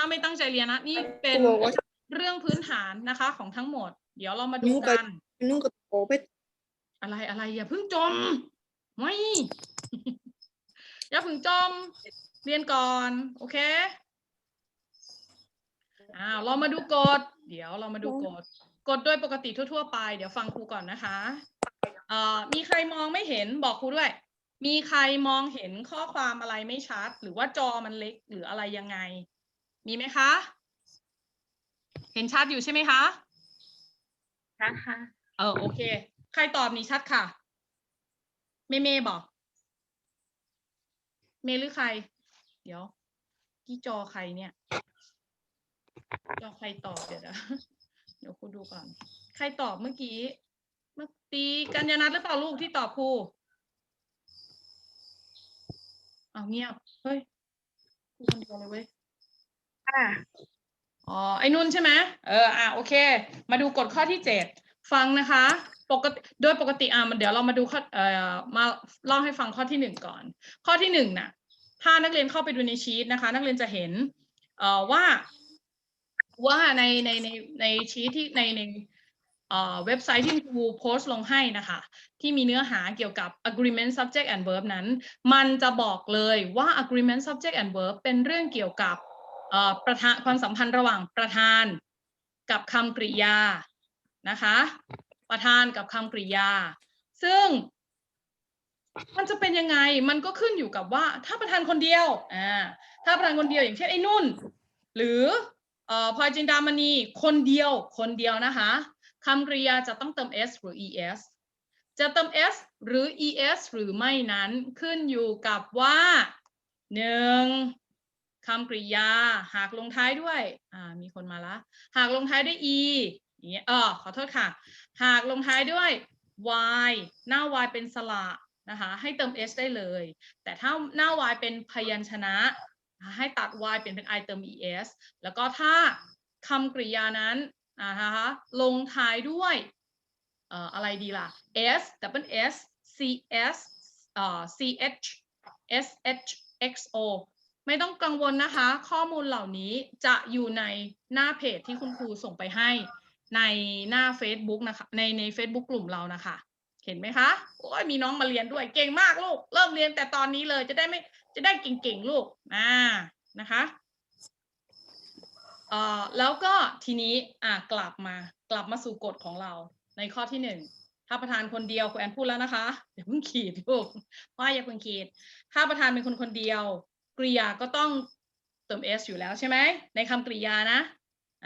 ถ้าไม่ตั้งใจเรียนนะ นี่เป็นครูบอกว่าเรื่องพื้นฐานนะคะของทั้งหมด เดี๋ยวเรามาดูนิ้วไปกันนุ่งกระโปรงไปอะไรอะไรอย่าเพิ่งจมไม่อย่าเพิ่งจม เรียนก่อน โอเคอ้าวเรามาดูกฎเดี๋ยวเรามาดูกฎกฎโดยปกติทั่วๆไป เดี๋ยวฟังครูก่อนนะคะเอ่อมีใครมองไม่เห็นบอกครูด้วย มีใครมองเห็นข้อความอะไรไม่ชัด หรือว่าจอมันเล็กหรืออะไรยังไง มีไหมคะ เห็นชัดอยู่ใช่ไหมคะนะคะเออโอเค ใครตอบนี้ชัดค่ะ เมย์เมย์บอกเมย์หรือใคร เดี๋ยวที่จอใครเนี่ย จอใครตอบเดี๋ยวนะเดี๋ยวครูดูก่อน ใครตอบเมื่อกี้ เมื่อตีกัญญานัทหรือเปล่าลูกที่ตอบครูเอาเงียบ เฮ้ยครูคนเดียวเลยเว้ย ค่ะอ๋อไอ้นุ่นใช่ไหมเอออะโอเค มาดูกฎข้อที่เจ็ดฟังนะคะ ปกติโดยปกติอะมันเดี๋ยวเรามาดูข้อเอ่อมาเล่าให้ฟังข้อที่หนึ่งก่อน ข้อที่หนึ่งน่ะ ถ้านักเรียนเข้าไปดูในชีตนะคะ นักเรียนจะเห็นเอ่อว่าว่าในในในในชีตที่ในในเอ่อเว็บไซต์ที่ครูโพสต์ลงให้นะคะ ที่มีเนื้อหาเกี่ยวกับ agreement subject and verb นั้น มันจะบอกเลยว่า agreement subject and verb เป็นเรื่องเกี่ยวกับ ประธานความสัมพันธ์ระหว่างประธานกับคำกริยานะคะ ประธานกับคำกริยา ซึ่ง มันจะเป็นยังไงมันก็ขึ้นอยู่กับว่า ถ้าประธานคนเดียวอ่าถ้าประธานคนเดียวอย่างเช่นไอ้นุ่น หรือเอ่อพลอยจินดามณีคนเดียวคนเดียวนะคะคำกริยาจะต้องเติม s หรือ es จะเติม s หรือ es หรือไม่นั้นขึ้นอยู่กับว่าหนึ่ง คำกริยา หากลงท้ายด้วยอ่ามีคนมาละ หากลงท้ายด้วย e อย่างเงี้ยเออขอโทษค่ะ หากลงท้ายด้วย y หน้า y เป็นสระนะคะให้เติม s ได้เลย แต่ถ้าหน้า y เป็นพยัญชนะ ให้ตัด y เปลี่ยนเป็น i เติม es แล้วก็ถ้าคำกริยานั้นนะคะลงท้ายด้วยเอ่ออะไรดีล่ะ s double s cs เอ่อ ch sh xo ไม่ต้องกังวลนะคะ ข้อมูลเหล่านี้จะอยู่ในหน้าเพจที่คุณครูส่งไปให้ในหน้า Facebook นะคะ ในใน Facebook กลุ่มเรานะคะ เห็นไหมคะ โอ้ยมีน้องมาเรียนด้วย เก่งมากลูก เริ่มเรียนแต่ตอนนี้เลยจะได้ไม่จะได้เก่งๆลูกอ่านะคะเอ่อแล้วก็ทีนี้อ่ากลับมากลับมาสู่กฎของเราในข้อที่หนึ่งถ้าประธานคนเดียวคุณแอนพูดแล้วนะคะอย่าเพิ่งขีดลูกว่าอย่าเพิ่งขีด ถ้าประธานเป็นคนคนเดียว กริยาก็ต้องเติม s อยู่แล้วใช่ไหมในคำกริยานะ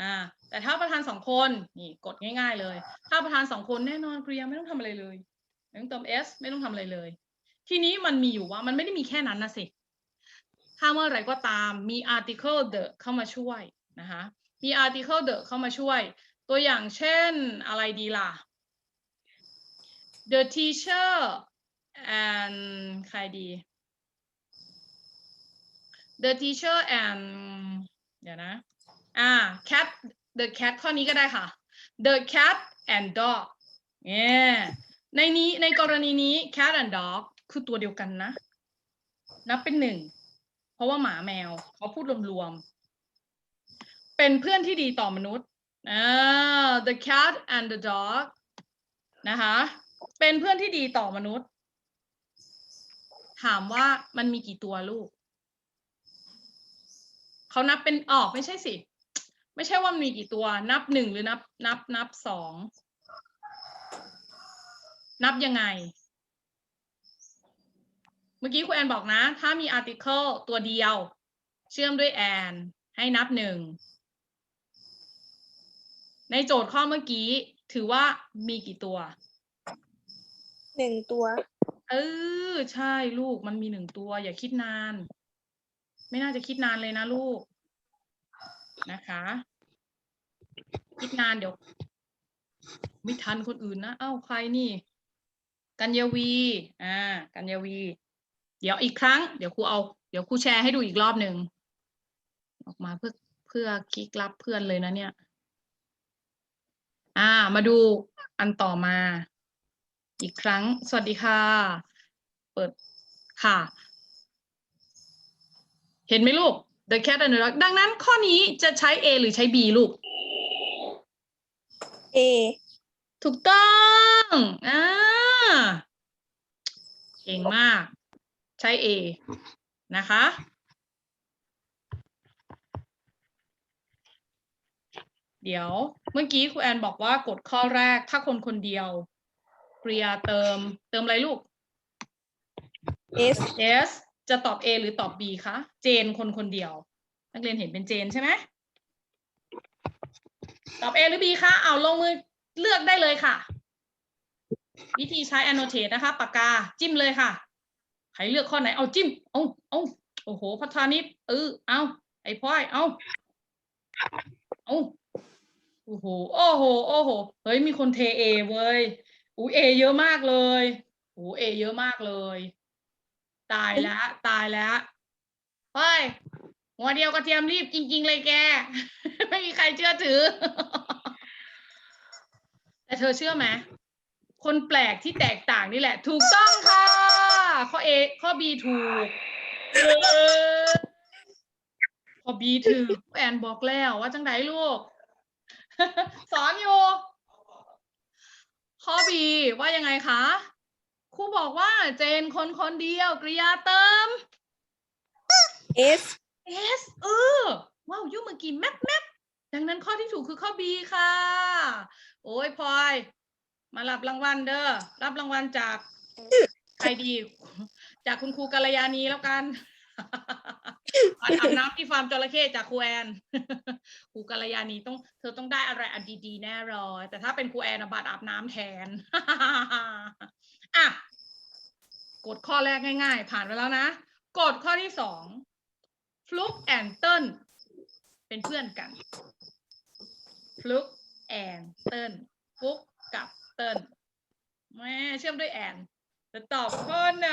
อ่าแต่ถ้าประธานสองคนนี่กดง่ายๆเลย ถ้าประธานสองคนแน่นอนกริยาไม่ต้องทำอะไรเลยไม่ต้องเติม s ไม่ต้องทำอะไรเลย ทีนี้มันมีอยู่ว่ามันไม่ได้มีแค่นั้นนะสิถ้าเมื่อไรก็ตามมี article the เข้ามาช่วยนะคะมี article the เข้ามาช่วย ตัวอย่างเช่นอะไรดีล่ะ the teacher and ใครดี the teacher and เดี๋ยวนะอ่า cat the cat ข้อนี้ก็ได้ค่ะ the cat and dog เนี่ยในนี้ในกรณีนี้ cat and dog คือตัวเดียวกันนะ นับเป็นหนึ่ง เพราะว่าหมาแมวเขาพูดรวมๆ เป็นเพื่อนที่ดีต่อมนุษย์อ่า the cat and the dog นะคะ เป็นเพื่อนที่ดีต่อมนุษย์ ถามว่ามันมีกี่ตัวลูก เขานับเป็นออกไม่ใช่สิ ไม่ใช่ว่ามันมีกี่ตัว นับหนึ่งหรือนับ นับ นับสอง นับยังไง เมื่อกี้ครูแอนบอกนะ ถ้ามี article ตัวเดียว เชื่อมด้วย and ให้นับหนึ่ง ในโจทย์ข้อเมื่อกี้ ถือว่ามีกี่ตัว หนึ่งตัว เออ ใช่ลูกมันมีหนึ่งตัว อย่าคิดนาน ไม่น่าจะคิดนานเลยนะลูกนะคะ คิดนานเดี๋ยวไม่ทันคนอื่นนะ เอ้าใครนี่ กัญญาวี อ่า กัญญาวี เดี๋ยวอีกครั้ง เดี๋ยวครูเอา เดี๋ยวครูแชร์ให้ดูอีกรอบหนึ่ง ออกมาเพื่อเพื่อคลิกรับเพื่อนเลยนะเนี่ย อ่า มาดูอันต่อมา อีกครั้ง สวัสดีค่ะ เปิดค่ะ เห็นไหมลูก the cat and the dog ดังนั้นข้อนี้จะใช้ A หรือใช้ B ลูกเอถูกต้องอ่าเก่งมาก ใช้ A นะคะ เดี๋ยวเมื่อกี้ครูแอนบอกว่ากดข้อแรกถ้าคนคนเดียวกริยาเติม เติมอะไรลูกเอส S จะตอบ A หรือตอบ B คะ เจนคนคนเดียว นักเรียนเห็นเป็นเจนใช่ไหมตอบ A หรือ B คะเอาลงมือเลือกได้เลยค่ะ วิธีใช้ annotate นะคะ ปากกาจิ้มเลยค่ะ ใครเลือกข้อไหน เอาจิ้ม เอาเอาโอ้โห พัฒนิดเออเอาไอ้พลอย เอาเอาโอ้โห โอ้โห โอ้โห เฮ้ย มีคนเท A เว้ยอู้เอเยอะมากเลยโอ้เอเยอะมากเลย ตายแล้วตายแล้วเฮ้ยหัวเดียวกระเทียมรีบจริง ๆ เลยแก ไม่มีใครเชื่อถือ แต่เธอเชื่อไหมคนแปลกที่แตกต่างนี่แหละ ถูกต้องค่ะ ข้อ A ข้อ B ถูกข้อ B ถูกแอนบอกแล้วว่าจังไดลูก สอนอยู่ ข้อ B ว่ายังไงคะ ครูบอกว่าเจนคนคนเดียว กริยาเติมเอส S เออว้าวยุ่งเมื่อกี้แมปแมปดังนั้นข้อที่ถูกคือข้อ B ค่ะ โอ้ยพลอย มารับรางวัลเด้อรับรางวัลจากใครดี จากคุณครูกัลยาณีแล้วกันอาอาบน้ำที่ฟาร์มจระเข้จากครูแอนครูกัลยาณีต้อง เธอต้องได้อะไรอันดีๆแน่รอยแต่ถ้าเป็นครูแอนอะบัตรอาบน้ำแทน อะกดข้อแรกง่าย ๆ ผ่านไปแล้วนะ กดข้อที่สองฟลุกแอนเติลเป็นเพื่อนกันฟลุกแอนเติลฟลุกกับเติลแม่เชื่อมด้วยแอนจะตอบข้อไหน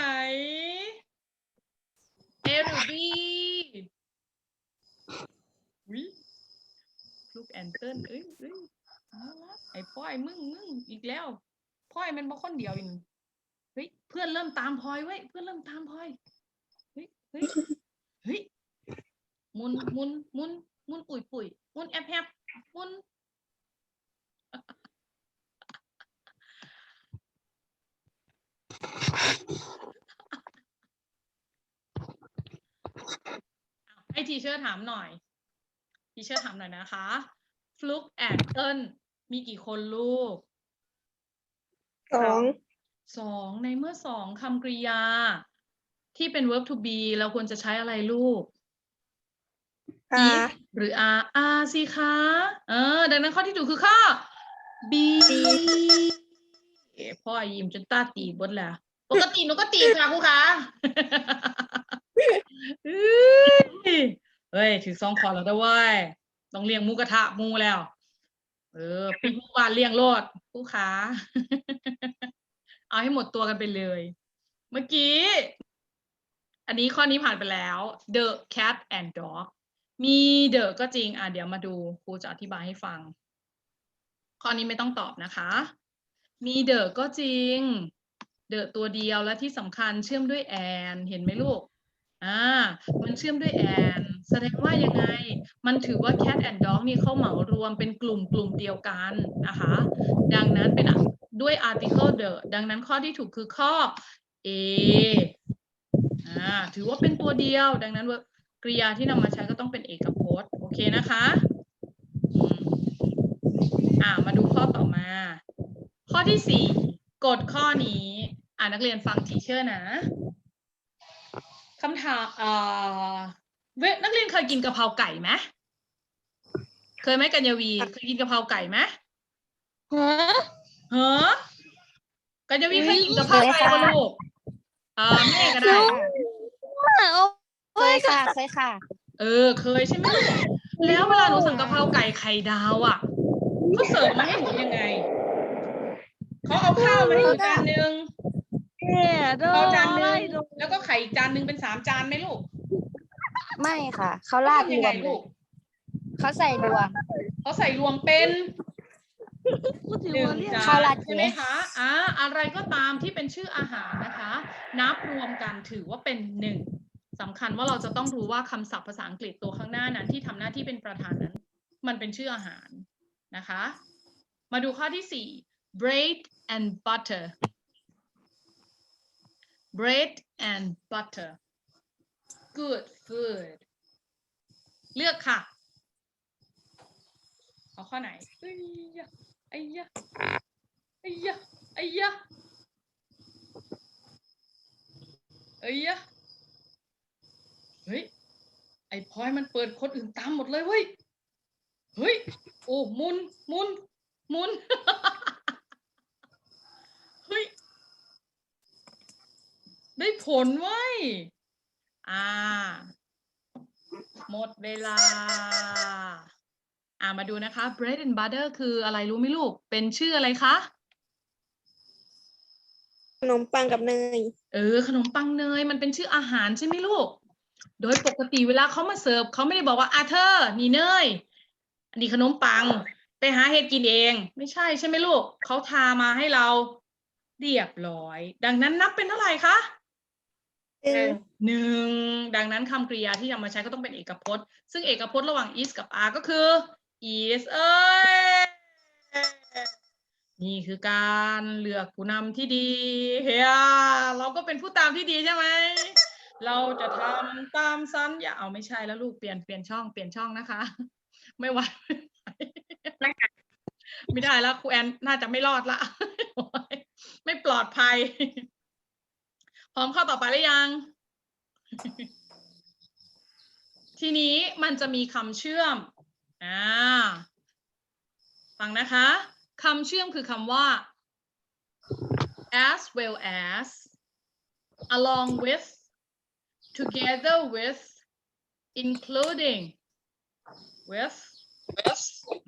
A หรือ B วิฟลุกแอนเติลเอ้ยเอ้ยไอ้พ่อยมึงมึงอีกแล้วพ่อยมันบ่คนเดียวอีก เฮ้ยเพื่อนเริ่มตามพลอยเว้ยเพื่อนเริ่มตามพลอยเฮ้ยเฮ้ยเฮ้ยหมุนหมุนหมุนหมุนปุ๋ยปุ๋ยหมุนแอบแอบหมุนให้ทีเชอร์ถามหน่อยทีเชอร์ถามหน่อยนะคะฟลุกแอนเติลมีกี่คนลูกสอง สองในเมื่อสองคำกริยา ที่เป็น verb to be เราควรจะใช้อะไรลูกอา if หรือ are are สิคะเออ ดังนั้นข้อที่ถูกคือข้อ B เอ๋พ่อยิ้มจนตาตีบดแล้ว ปกติหนูก็ตีค่ะครูคะเอ้ยเฮ้ยถึงสองคอแล้วด้วย ต้องเลี้ยงหมูกระทะหมูแล้ว เออปิดหมู่บ้านเลี้ยงโลดครูคะ เอาให้หมดตัวกันไปเลย เมื่อกี้ อันนี้ข้อนี้ผ่านไปแล้ว the cat and dog มี the ก็จริง อะเดี๋ยวมาดูครูจะอธิบายให้ฟัง ข้อนี้ไม่ต้องตอบนะคะ มี the ก็จริง the ตัวเดียวและที่สำคัญเชื่อมด้วย and เห็นไหมลูกอ่ามันเชื่อมด้วย and แสดงว่ายังไง มันถือว่า cat and dog นี่เขาเหมารวมเป็นกลุ่มกลุ่มเดียวกันนะคะ ดังนั้นเป็นอะ ด้วย article the ดังนั้นข้อที่ถูกคือข้อ A อ่าถือว่าเป็นตัวเดียว ดังนั้นกริยาที่นำมาใช้ก็ต้องเป็นเอกพจน์ โอเคนะคะอ่ามาดูข้อต่อมา ข้อที่สี่กฎข้อนี้อ่านักเรียนฟังทีเชอร์นะคำถามเอ่อเวนักเรียนเคยกินกะเพราไก่ไหมเคยไหมกัญญวี เคยกินกะเพราไก่ไหมฮะ เฮ้อกัญญาวีเคยกินกะเพราไก่ปะลูกอ่าแม่ก็ได้ เคยค่ะเคยค่ะ เออ เคยใช่ไหมลูกแล้วเวลาหนูสั่งกะเพราไก่ไข่ดาวอะเขาเสิร์ฟมาให้หนูยังไงเขาเอาข้าวมาให้หนูจานหนึ่งเนี่ยดูเอาจานหนึ่งแล้วก็ไข่อีกจานหนึ่งเป็นสามจานไหมลูกไม่ค่ะ เขาลาดทำรยังวไงมเลลูยกเขาใส่รวมเขาใส่รวมเป็น หนึ่งจาข้าวนราดใช่ไหมคะอ่าอะไรก็ตามที่เป็นชื่ออาหารนะคะ นับรวมกันถือว่าเป็นหนึ่งสำคัญว่าเราจะต้องรู้ว่าคำศัพท์ภาษาอังกฤษตัวข้างหน้านั้นที่ทำหน้าที่เป็นประธานนั้น มันเป็นชื่ออาหารนะคะ มาดูข้อที่สี่ bread and butter bread and butter good food เลือกค่ะ เอาข้อไหนเอ้ยยะ ไอ้ยะไอ้ยะไอ้ยะไอ้ยะเฮ้ย ไอ้พลอยมันเปิดคนอื่นตามหมดเลยเว้ย เฮ้ย โอ้มุนมุนมุน เฮ้ย ได้ผลเว้ย อ่า หมดเวลา อ่ามาดูนะคะ bread and butter คืออะไรรู้ไหมลูก เป็นชื่ออะไรคะ ขนมปังกับเนย เออ ขนมปังเนยมันเป็นชื่ออาหารใช่ไหมลูก โดยปกติเวลาเขามาเสิร์ฟเขาไม่ได้บอกว่าอาเธอร์นี่เนยอันนี้ขนมปัง ไปหาเห็ดกินเอง ไม่ใช่ใช่ไหมลูก เขาทามาให้เราเรียบร้อย ดังนั้นนับเป็นเท่าไหร่คะหนึ่งหนึ่งดังนั้นคำกริยาที่นำมาใช้ก็ต้องเป็นเอกพจน์ ซึ่งเอกพจน์ระหว่าง is กับ are ก็คือ is เอ้ยนี่คือการเลือกผู้นำที่ดีเฮียเราก็เป็นผู้ตามที่ดีใช่ไหม เราจะทำตามสัญญาเอาไม่ใช่แล้วลูกเปลี่ยนเปลี่ยนช่องเปลี่ยนช่องนะคะ ไม่ไหวไม่ได้แล้วครูแอนน่าจะไม่รอดละ ไม่ปลอดภัย พร้อมเข้าต่อไปหรือยัง ทีนี้มันจะมีคำเชื่อม อ่าฟังนะคะคำเชื่อมคือคำว่า as well as along with together with including with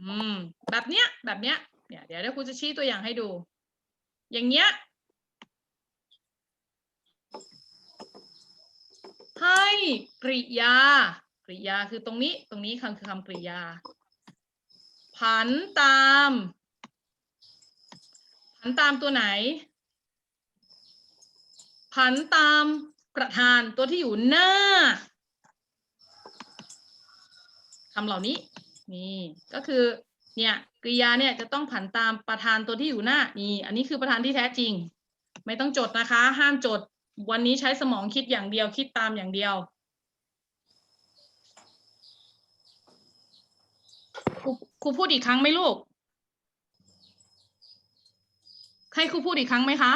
อืมแบบเนี้ยแบบเนี้ยเนี่ยเดี๋ยวเดี๋ยวครูจะชี้ตัวอย่างให้ดู อย่างเงี้ย ให้กริยาก ริยาคือตรงนี้ตรงนี้คำคือคำกริยา ผันตาม ผันตามตัวไหน ผันตามประธานตัวที่อยู่หน้าคำเหล่านี้นี่ก็คือเนี่ยกริยาเนี่ยจะต้องผันตามประธานตัวที่อยู่หน้านี่อันนี้คือประธานที่แท้จริง ไม่ต้องจดนะคะ ห้ามจด วันนี้ใช้สมองคิดอย่างเดียวคิดตามอย่างเดียว ครูครูพูดอีกครั้งไหมลูก ให้ครูพูดอีกครั้งไหมคะ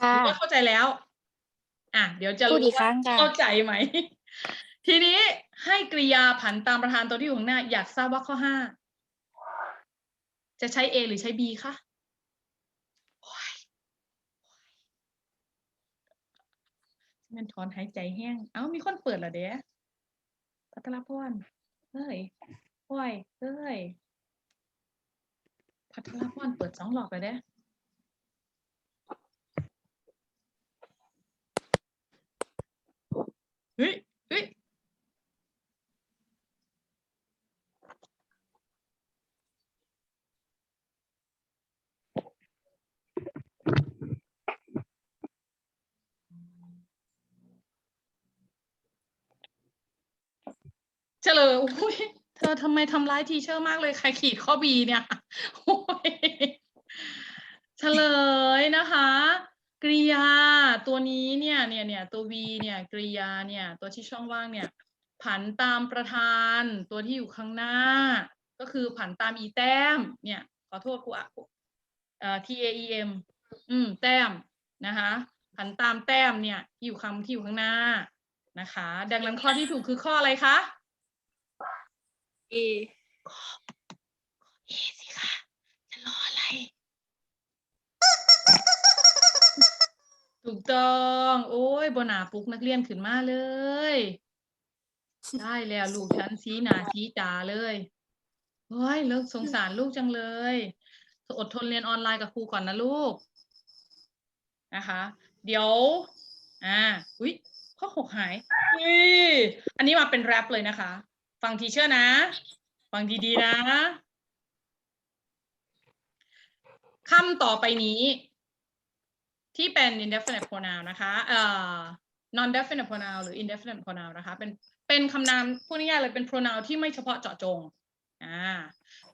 ค่ะหรือว่าเข้าใจแล้ว อะ เดี๋ยวจะพูดรู้อีกคว่ารั้งค่ะ เข้าใจไหม ทีนี้ให้กริยาผันตามประธานตัวที่อยู่ข้างหน้า อยากทราบว่าข้อห้าจะใช้ A หรือใช้ B คะโอ้ยมันถอนหายใจแห้ง เอ้า มีคนเปิดเหรอเด้พัทรพรเฮ้ย โอ้ยเฮ้ยพัทรพรเปิดสองหลอกเลยเด้เฮ้ยเฮ้ยเฉลยอุ้ย อทำไมทำร้ายทีเชอร์มากเลย ใครขีดข้อบีเนี่ยโอ้ยเฉลยนะคะ กริยาตัวนี้เนี่ยเนี่ยเนี่ยตัว V เนี่ยกริยาเนี่ย ตัวที่ช่องว่างเนี่ย ผันตามประธานตัวที่อยู่ข้างหน้า ก็คือผันตามอีแต้ม เนี่ยขอโทษครูอะเอ่อ T A E M อืม แต้มนะคะ ผันตามแต้มเนี่ยที่อยู่คำที่อยู่ข้างหน้านะคะ ดังนั้นข้อที่ถูกคือข้ออะไรคะ เอเอสิค่ะจะรออะไร ถูกต้อง โอ้ยบนาปลุกนักเรียนขึ้นมาเลย ได้แล้วลูกฉันชี้หนาชี้ตาเลยเฮ้ยเลิกสงสารลูกจังเลยอดทนเรียนออนไลน์กับครูก่อนนะลูก นะคะ เดี๋ยว อ่า อุ๊ยข้อหกหายอุ้ยอันนี้มาเป็นแรปเลยนะคะ ฟังทีเชอร์นะ ฟังดีๆนะคำต่อไปนี้ ที่เป็น indefinite pronoun นะคะเอ่อ non definite pronoun หรือ indefinite pronoun นะคะ เป็นเป็นคำนามพูดง่ายๆเลยเป็น pronoun ที่ไม่เฉพาะเจาะจงอ่า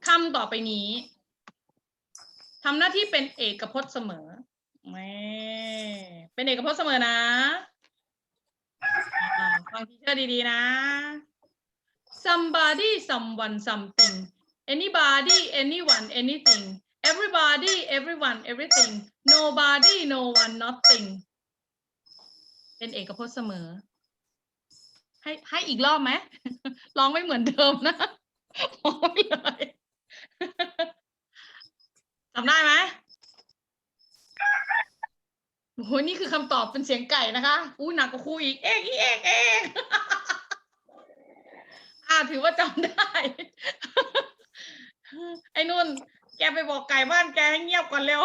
คำต่อไปนี้ทำหน้าที่เป็นเอกพจน์เสมอแม่เป็นเอกพจน์เสมอนะฟังทีเชอร์ดีๆนะ somebody someone something anybody anyone anything everybody everyone everything nobody no one nothing เป็นเอกพจน์เสมอ ให้ให้อีกรอบไหมร้องไม่เหมือนเดิมนะร้องเลยจำได้ไหมโอ้โหนี่คือคำตอบเป็นเสียงไก่นะคะอู้หนักกว่าครูอีก เอกอีเอกเอก อ่าถือว่าจำได้ ไอ้นุ่น แกไปบอกไก่บ้านแกให้เงียบก่อนเร็ว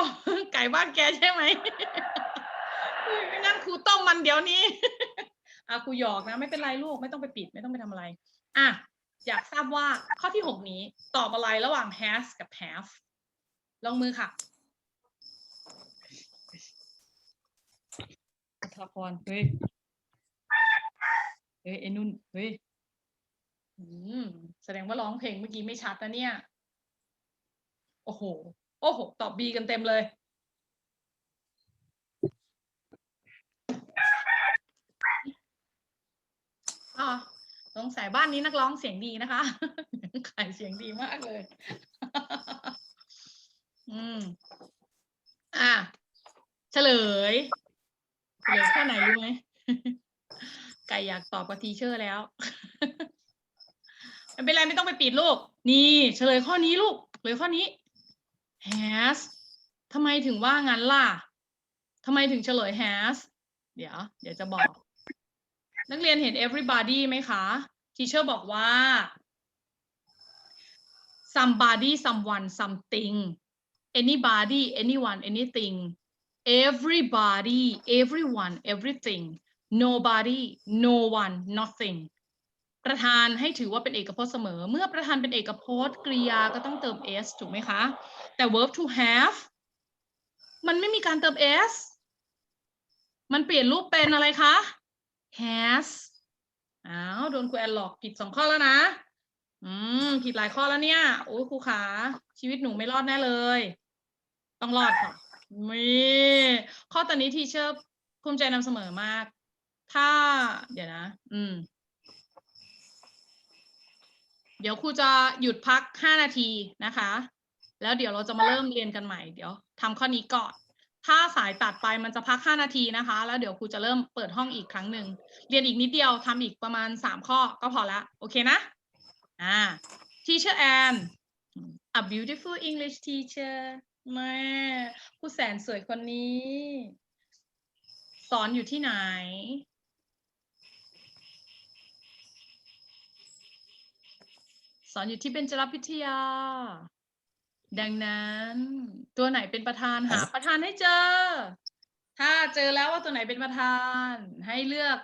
ไก่บ้านแกใช่ไหมไม่งั้นครูต้มมันเดี๋ยวนี้ อะครูหยอกนะ ไม่เป็นไรลูกไม่ต้องไปปิดไม่ต้องไปทำอะไร อะอยากทราบว่าข้อที่หกนี้ตอบอะไรระหว่าง has กับ have ลงมือค่ะอัธพรเฮ้ย เฮ้ยไอ้นุ่น เฮ้ย แสดงว่าร้องเพลงเมื่อกี้ไม่ชัดนะเนี่ย โอ้โห โอ้โห ตอบ B กันเต็มเลย อ๋อสงสัยบ้านนี้นักร้องเสียงดีนะคะขายเสียงดีมากเลย อืม อะ เฉลย เฉลยแค่ไหนรู้ไหม ไก่อยากตอบกับทีเชอร์แล้ว ไม่เป็นไรไม่ต้องไปปิดลูก นี่เฉลยข้อนี้ลูกเฉลยข้อนี้ has ทำไมถึงว่างั้นล่ะทำไมถึงเฉลย has เดี๋ยว เดี๋ยวจะบอก นักเรียนเห็น everybody ไหมคะทีเชอร์บอกว่า somebody someone something anybody anyone anything everybody everyone everything nobody no one nothing ประธานให้ถือว่าเป็นเอกพจน์เสมอ เมื่อประธานเป็นเอกพจน์กริยาก็ต้องเติม s ถูกไหมคะ แต่ verb to have มันไม่มีการเติม s มันเปลี่ยนรูปเป็นอะไรคะ has อ้าวโดนครูแอนหลอกผิดสองข้อแล้วนะ อืม ผิดหลายข้อแล้วเนี่ย โอ้ยครูขาชีวิตหนูไม่รอดแน่เลย ต้องรอดค่ะมีข้อตอนนี้ทีเชอร์ภูมิใจนำเสมอมาก ถ้า เดี๋ยวนะ อืม เดี๋ยวครูจะหยุดพักห้านาทีนะคะ แล้วเดี๋ยวเราจะมาเริ่มเรียนกันใหม่ เดี๋ยวทำข้อนี้ก่อน ถ้าสายตัดไปมันจะพักห้านาทีนะคะ แล้วเดี๋ยวครูจะเริ่มเปิดห้องอีกครั้งหนึ่ง เรียนอีกนิดเดียวทำอีกประมาณสามข้อก็พอละ โอเคนะ อ่า teacher Ann a beautiful English teacher แม่ผู้แสนสวยคนนี้ สอนอยู่ที่ไหน สอนอยู่ที่เบญจรพิทยา ดังนั้น ตัวไหนเป็นประธานหาประธานให้เจอ ถ้าเจอแล้วว่าตัวไหนเป็นประธาน ให้เลือก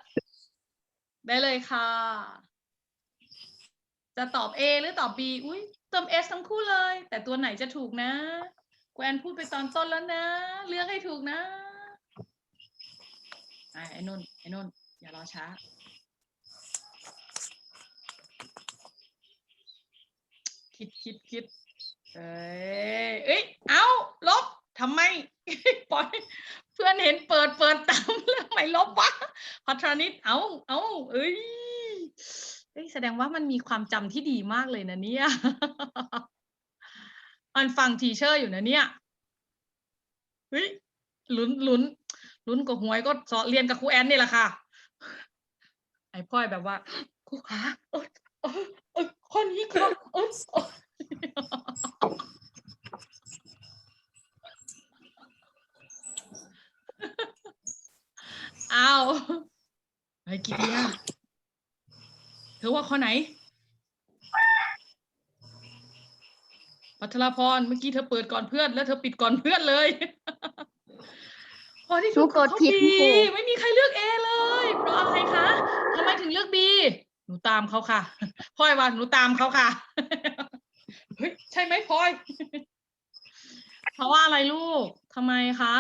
ได้เลยค่ะ จะตอบ A หรือตอบ B อุ้ยเติม S ทั้งคู่เลย แต่ตัวไหนจะถูกนะแกวนพูดไปตอนต้นแล้วนะ เลือกให้ถูกนะอะไอ้นุ่นไอ้นุ่นอย่ารอช้า คิดคิดคิดเอ้ยเอ้ยเอาลบทำไมปล่อยเพื่อนเห็นเปิดเปิดตามแล้วไม่ลบวะพัทรนิดเอาเอาเอ้ยเอ้ยแสดงว่ามันมีความจำที่ดีมากเลยนะเนี่ยมันฟังทีเชอร์อยู่นะเนี่ยเฮ้ยลุ้นลุ้นลุ้นกับหวยก็สอนเรียนกับครูแอนนี่แหละค่ะ ไอ้พ่อยแบบว่าครูขา เอยเอยเอยคนนี้ค่ะเอยเอยอ้าวไอ้กิติยาเธอว่าข้อไหน พัทรพร เมื่อกี้เธอเปิดก่อนเพื่อน แล้วเธอปิดก่อนเพื่อนเลยพอที่หนูกดผิดบีครูไม่มีใครเลือกเอเลย เพราะอะไรคะทำไมถึงเลือกบีหนูตามเขาค่ะ พลอยว่าหนูตามเขาค่ะเฮ้ยใช่ไหมพลอยเพราะว่าอะไรลูกทำไมคะ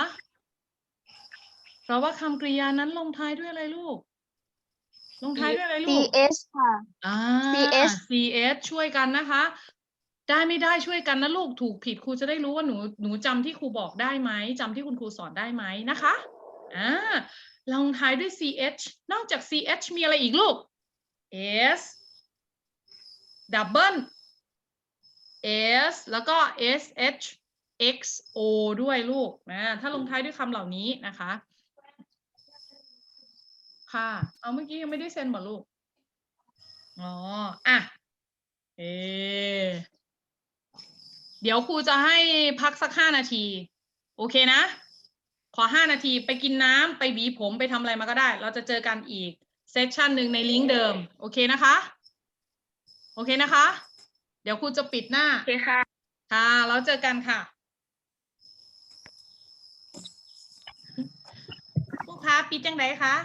เพราะว่าคำกริยานั้นลงท้ายด้วยอะไรลูก ลงท้ายด้วยอะไรลูก CS ค่ะ อ่า CS CS ช่วยกันนะคะ ได้ไม่ได้ช่วยกันนะลูกถูกผิดครูจะได้รู้ว่าหนูหนูจำที่ครูบอกได้ไหมจำที่คุณครูสอนได้ไหมนะคะอ่าลงท้ายด้วย ch นอกจาก ch มีอะไรอีกลูก s double s แล้วก็ sh xo ด้วยลูกนะถ้าลงท้ายด้วยคำเหล่านี้นะคะ ค่ะ เอาเมื่อกี้ยังไม่ได้เซ็นหมดลูก อ๋อ อะ เอ เดี๋ยวครูจะให้พักสักห้านาที โอเคนะ ขอห้านาทีไปกินน้ำไปหวีผมไปทำอะไรมาก็ได้ เราจะเจอกันอีกเซสชันหนึ่งในลิงก์เดิม โอเคนะคะ โอเคนะคะ เดี๋ยวครูจะปิดหน้า โอเคค่ะ ค่ะแล้วเจอกันค่ะลูกค้าปิดจังไดคะ